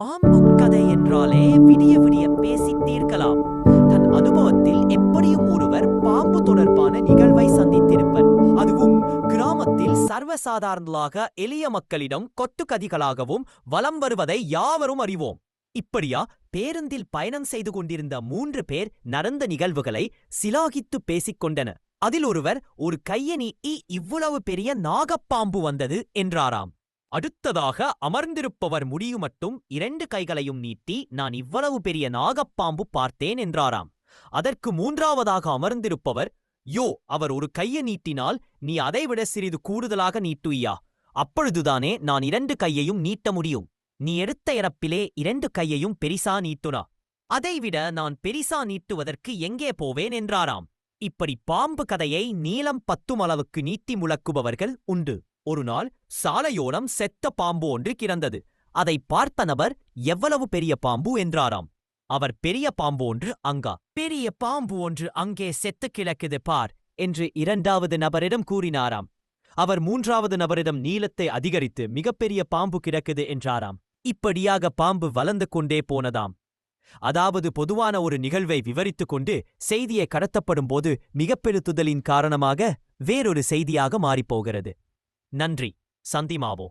பாம்பு கதை என்றாலே விடிய விடிய பேசித் தீர்க்கலாம். தன் அனுபவத்தில் எப்படியும் ஒருவர் பாம்பு தொடர்பான நிகழ்வை சந்தித்திருப்பர். அதுவும் கிராமத்தில் சர்வசாதாரணலாக எளிய மக்களிடம் கொட்டுக்கதிகளாகவும் வலம் வருவதை யாவரும் அறிவோம். இப்படியா பேருந்தில் பயணம் செய்து கொண்டிருந்த மூன்று பேர் நடந்த நிகழ்வுகளை சிலாகித்து பேசிக்கொண்டன அதில் ஒருவர் ஒரு கையணி இவ்வளவு பெரிய நாகப்பாம்பு வந்தது என்றாராம். அடுத்ததாக அமர்ந்திருப்பவர் முடியு மட்டும் இரண்டு கைகளையும் நீட்டி நான் இவ்வளவு பெரிய நாகப்பாம்பு பார்த்தேன் என்றாராம். அதற்கு மூன்றாவதாக அமர்ந்திருப்பவர் யோ அவர் ஒரு கையை நீட்டினால் நீ அதைவிட சிறிது கூடுதலாக நீட்டுய்யா. அப்பொழுதுதானே நான் இரண்டு கையையும் நீட்ட முடியும். நீ எடுத்த இறப்பிலே இரண்டு கையையும் பெரிசா நீட்டுனா. அதைவிட நான் பெரிசா நீட்டுவதற்கு எங்கே போவேன் என்றாராம். இப்படி பாம்பு கதையை நீளம் பத்தும் அளவுக்கு நீட்டி முழக்குபவர்கள் உண்டு. ஒருநாள் சாலையோரம் செத்த பாம்பு ஒன்று கிடந்தது. அதை பார்த்த நபர் எவ்வளவு பெரிய பாம்பு? என்றாராம். அவர் பெரிய பாம்பு ஒன்று அங்கா. பெரிய பாம்பு ஒன்று அங்கே செத்து கிடக்குது பார் என்று இரண்டாவது நபரிடம் கூறினாராம். அவர் மூன்றாவது நபரிடம் நீளத்தை அதிகரித்து மிகப்பெரிய பாம்பு கிடக்குது என்றாராம். இப்படியாக பாம்பு வளர்ந்து கொண்டே போனதாம். அதாவது பொதுவான ஒரு நிகழ்வை விவரித்துக் கொண்டு செய்தியை கடத்தப்படும் போது மிகப்பெருத்துதலின் காரணமாக வேறொரு செய்தியாக மாறிப்போகிறது நன்றி. சந்திமாவோ